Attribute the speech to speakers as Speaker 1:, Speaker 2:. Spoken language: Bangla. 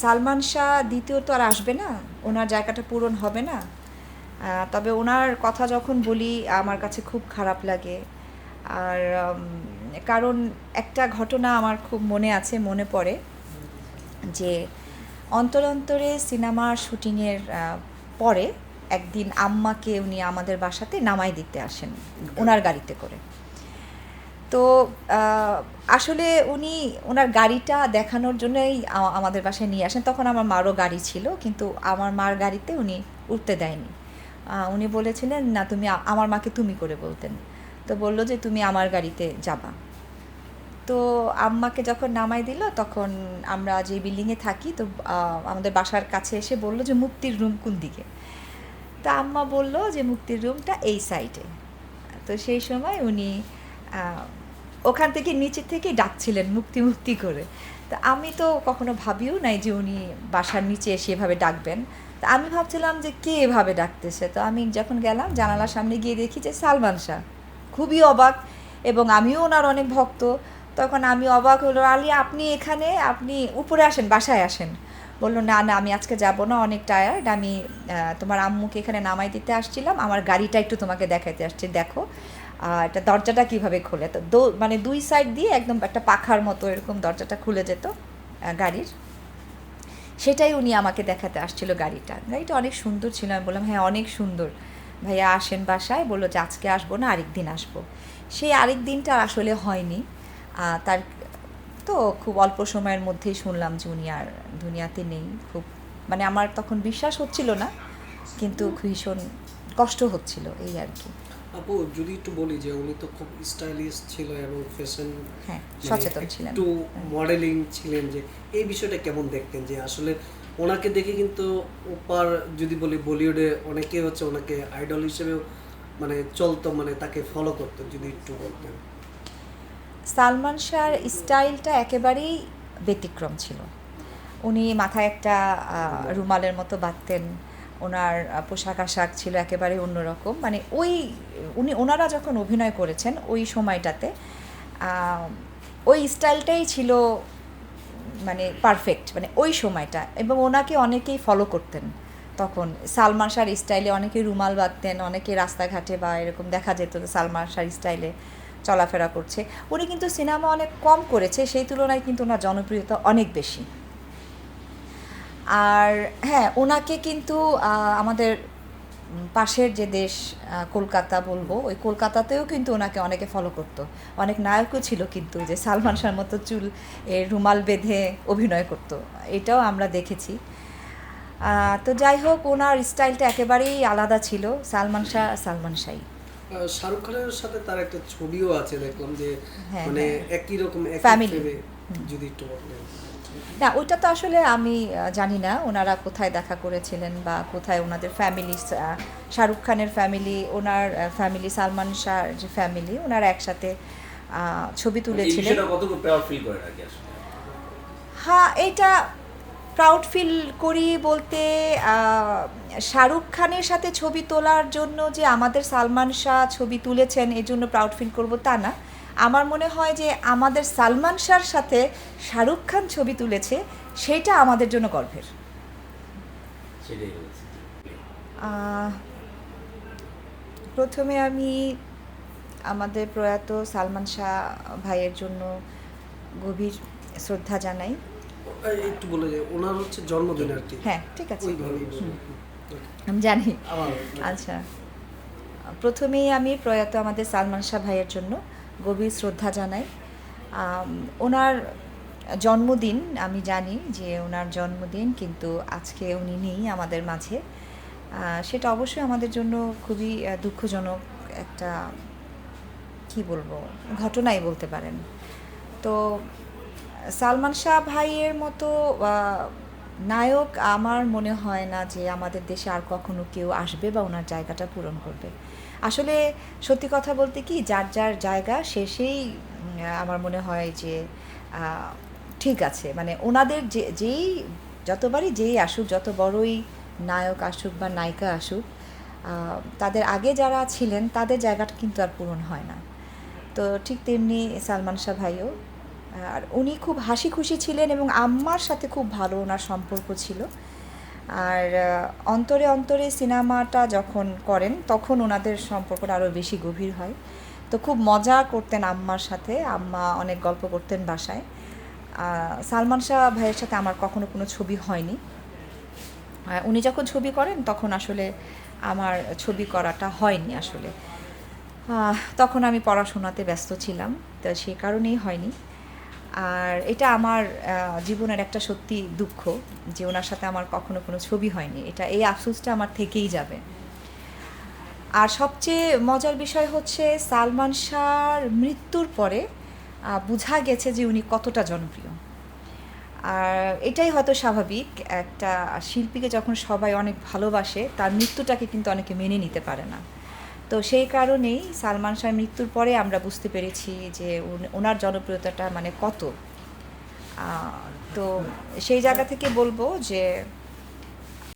Speaker 1: সালমান শাহ দ্বিতীয় তো আর আসবে না ওনার জায়গাটা পূরণ হবে না। তবে ওনার কথা যখন বলি আমার কাছে খুব খারাপ লাগে। আর কারণ একটা ঘটনা আমার খুব মনে আছে মনে পড়ে যে অন্তর অন্তরে সিনেমার শুটিংয়ের পরে একদিন আম্মাকে উনি আমাদের বাসাতে নামাই দিতে আসেন ওনার গাড়িতে করে। তো আসলে উনি ওনার গাড়িটা দেখানোর জন্যই আমাদের বাসায় নিয়ে আসেন। তখন আমার মারও গাড়ি ছিল, কিন্তু আমার মার গাড়িতে উনি উঠতে দেয়নি। উনি বলেছিলেন, না, তুমি আমার মাকে তুমি করে বলতেন। তো বলল যে, তুমি আমার গাড়িতে যাবা। তো আম্মাকে যখন নামাই দিল, তখন আমরা যে বিল্ডিংয়ে থাকি, তো আমাদের বাসার কাছে এসে বলল যে, মুক্তির রুম কোন দিকে? তা আম্মা বলল যে, মুক্তির রুমটা এই সাইডে। তো সেই সময় উনি ওখান থেকে নিচে থেকে ডাকছিলেন মুক্তি মুক্তি করে। তা আমি তো কখনো ভাবিও নাই যে উনি বাসার নিচে এসে এভাবে ডাকবেন। তা আমি ভাবছিলাম যে কে এভাবে ডাকতেছে? তো আমি যখন গেলাম, জানালার সামনে গিয়ে দেখি যে সালমান শাহ। খুবই অবাক এবং আমিও ওনার অনেক ভক্ত। তখন আমি অবাক হলো, আলী, আপনি এখানে? আপনি উপরে আসেন, বাসায় আসেন। বলল, না না, আমি আজকে যাব না, অনেক টায়ার্ড আমি তোমার আম্মুকে এখানে নামাই দিতে আসছিলাম। আমার গাড়িটা একটু তোমাকে দেখাইতে আসছি। দেখো এটা দরজাটা কীভাবে খোলে? তো দো- মানে দুই সাইড দিয়ে একদম একটা পাখার মতো এরকম দরজাটা খুলে যেত গাড়ির। সেটাই উনি আমাকে দেখাতে আসছিল গাড়িটা। গাড়িটা অনেক সুন্দর ছিল। আমি বললাম হ্যাঁ অনেক সুন্দর। ভাইয়া আসেন বাসায়, বলল, যে আজকে আসব না, আরেক দিন আসব। সেই আরেক দিনটা আসলে হয়নি। তার, তো খুব অল্প সময়ের মধ্যেই শুনলাম যে উনি আর দুনিয়াতে নেই। খুব মানে আমার তখন বিশ্বাস হচ্ছিল না, কিন্তু ভীষণ কষ্ট হচ্ছিল এই আর কি।
Speaker 2: আপু যদি একটু বলি যে উনি তো খুব স্টাইলিশ ছিল এবং ফ্যাশন
Speaker 1: হ্যাঁ সচেতন ছিলেন।
Speaker 2: একটু মডেলিং ছিলেন যে এই বিষয়টা কেমন দেখতেন? যে আসলে ওনাকে দেখে কিন্তু ওপার যদি বলি বলিউডে অনেকে হচ্ছে ওনাকে আইডল হিসেবেও মানে চলতো মানে তাকে ফলো করতো যদি একটু বলতেন।
Speaker 1: সালমান শাহর স্টাইলটা একেবারেই ব্যতিক্রম ছিল। উনি মাথায় একটা রুমালের মতো বাঁধতেন। ওনার পোশাক আশাক ছিল একেবারে অন্যরকম। মানে ওই, উনি, ওনারা যখন অভিনয় করেছেন ওই সময়টাতে ওই স্টাইলটাই ছিল মানে পারফেক্ট মানে ওই সময়টা। এবং ওনাকে অনেকেই ফলো করতেন তখন। সালমান শাহর স্টাইলে অনেকে রুমাল বাঁধতেন, অনেকে রাস্তাঘাটে বা এরকম দেখা যেত সালমান শাহর স্টাইলে চলাফেরা করছে। উনি কিন্তু সিনেমা অনেক কম করেছে, সেই তুলনায় কিন্তু ওনার জনপ্রিয়তা অনেক বেশি। আর হ্যাঁ ওনাকে কিন্তু আমাদের পাশের যে দেশ কলকাতা বলব ওই কলকাতাতেও কিন্তু ওনাকে অনেকে ফলো করতো। অনেক নায়কও ছিল কিন্তু যে সালমান শাহর মতো চুল এ রুমাল বেঁধে অভিনয় করতো। এটাও আমরা দেখেছি। তো যাই হোক ওনার স্টাইলটা একেবারেই আলাদা ছিল সালমান শাহ সালমান শাহী।
Speaker 2: শাহরুখ খানের সাথে তার একটা ছবিও আছে দেখলাম যে
Speaker 1: হ্যাঁ,
Speaker 2: মানে
Speaker 1: হ্যাঁ।
Speaker 2: একই রকম এ, যদি একটু
Speaker 1: না ওইটা তো আসলে আমি জানি না ওনারা কোথায় দেখা করেছিলেন বা কোথায় ওনাদের ফ্যামিলি শাহরুখ খানের ফ্যামিলি ওনার ফ্যামিলি সালমান শাহর যে ফ্যামিলি ওনারা একসাথে ছবি তুলেছিলেন। হ্যাঁ এটা প্রাউড ফিল করি বলতে শাহরুখ খানের সাথে ছবি তোলার জন্য যে আমাদের সালমান শাহ ছবি তুলেছেন এই জন্য প্রাউড ফিল করব তা না। আমার মনে হয় যে আমাদের সালমান শাহর সাথে শাহরুখ খান ছবি তুলেছে সেইটা আমাদের জন্য গর্বের।
Speaker 3: সেটাই বলছি
Speaker 1: আহ, প্রথমে আমি আমাদের প্রয়াত সালমান শাহ ভাইয়ের জন্য গভীর শ্রদ্ধা জানাই।
Speaker 2: একটু বলে ওনার হচ্ছে জন্মদিন আর কি।
Speaker 1: হ্যাঁ ঠিক আছে। আমি জানি। আচ্ছা। প্রথমেই আমি প্রয়াত আমাদের সালমান শাহ ভাইয়ের জন্য। গভীর শ্রদ্ধা জানাই। ওনার জন্মদিন, আমি জানি যে ওনার জন্মদিন, কিন্তু আজকে উনি নেই আমাদের মাঝে। সেটা অবশ্যই আমাদের জন্য খুবই দুঃখজনক একটা, কি বলব, ঘটনাই বলতে পারেন। তো সালমান শাহ ভাইয়ের মতো নায়ক, আমার মনে হয় না যে আমাদের দেশে আর কখনো কেউ আসবে বা ওনার জায়গাটা পূরণ করবে। আসলে সত্যি কথা বলতে কি, যার যার জায়গা শেষেই আমার মনে হয় যে ঠিক আছে। মানে ওনাদের যে, যেই, যতবারই যেই আসুক, যত বড়ই নায়ক আসুক বা নায়িকা আসুক তাদের আগে যারা ছিলেন, তাদের জায়গাটা কিন্তু আর পূরণ হয় না। তো ঠিক তেমনি সালমান শাহ ভাইও আর উনি খুব হাসি খুশি ছিলেন এবং আম্মার সাথে খুব ভালো ওনার সম্পর্ক ছিল। আর অন্তরে অন্তরে সিনেমাটা যখন করেন, তখন ওনাদের সম্পর্কটা আরও বেশি গভীর হয়। তো খুব মজা করতেন আম্মার সাথে। আম্মা অনেক গল্প করতেন বাসায়। সালমান শাহ ভাইয়ের সাথে আমার কখনো কোনো ছবি হয়নি। উনি যখন ছবি করেন, তখন আসলে আমার ছবি করাটা হয়নি আসলে। তখন আমি পড়াশোনাতে ব্যস্ত ছিলাম। তো সে কারণেই হয়নি। আর এটা আমার জীবনের একটা সত্যি দুঃখ যে ওনার সাথে আমার কখনো কোনো ছবি হয়নি। এটা এই আফসোসটা আমার থেকেই যাবে। আর সবচেয়ে মজার বিষয় হচ্ছে সালমান শাহর মৃত্যুর পরে বোঝা গেছে যে উনি কতটা জনপ্রিয়। আর এটাই হয়তো স্বাভাবিক, একটা শিল্পীকে যখন সবাই অনেক ভালোবাসে, তার মৃত্যুটাকে কিন্তু অনেকে মেনে নিতে পারে না। তো সেই কারণেই সালমান শাহের মৃত্যুর পরে আমরা বুঝতে পেরেছি যে ওনার জনপ্রিয়তাটা মানে কত। তো সেই জায়গা থেকে বলব যে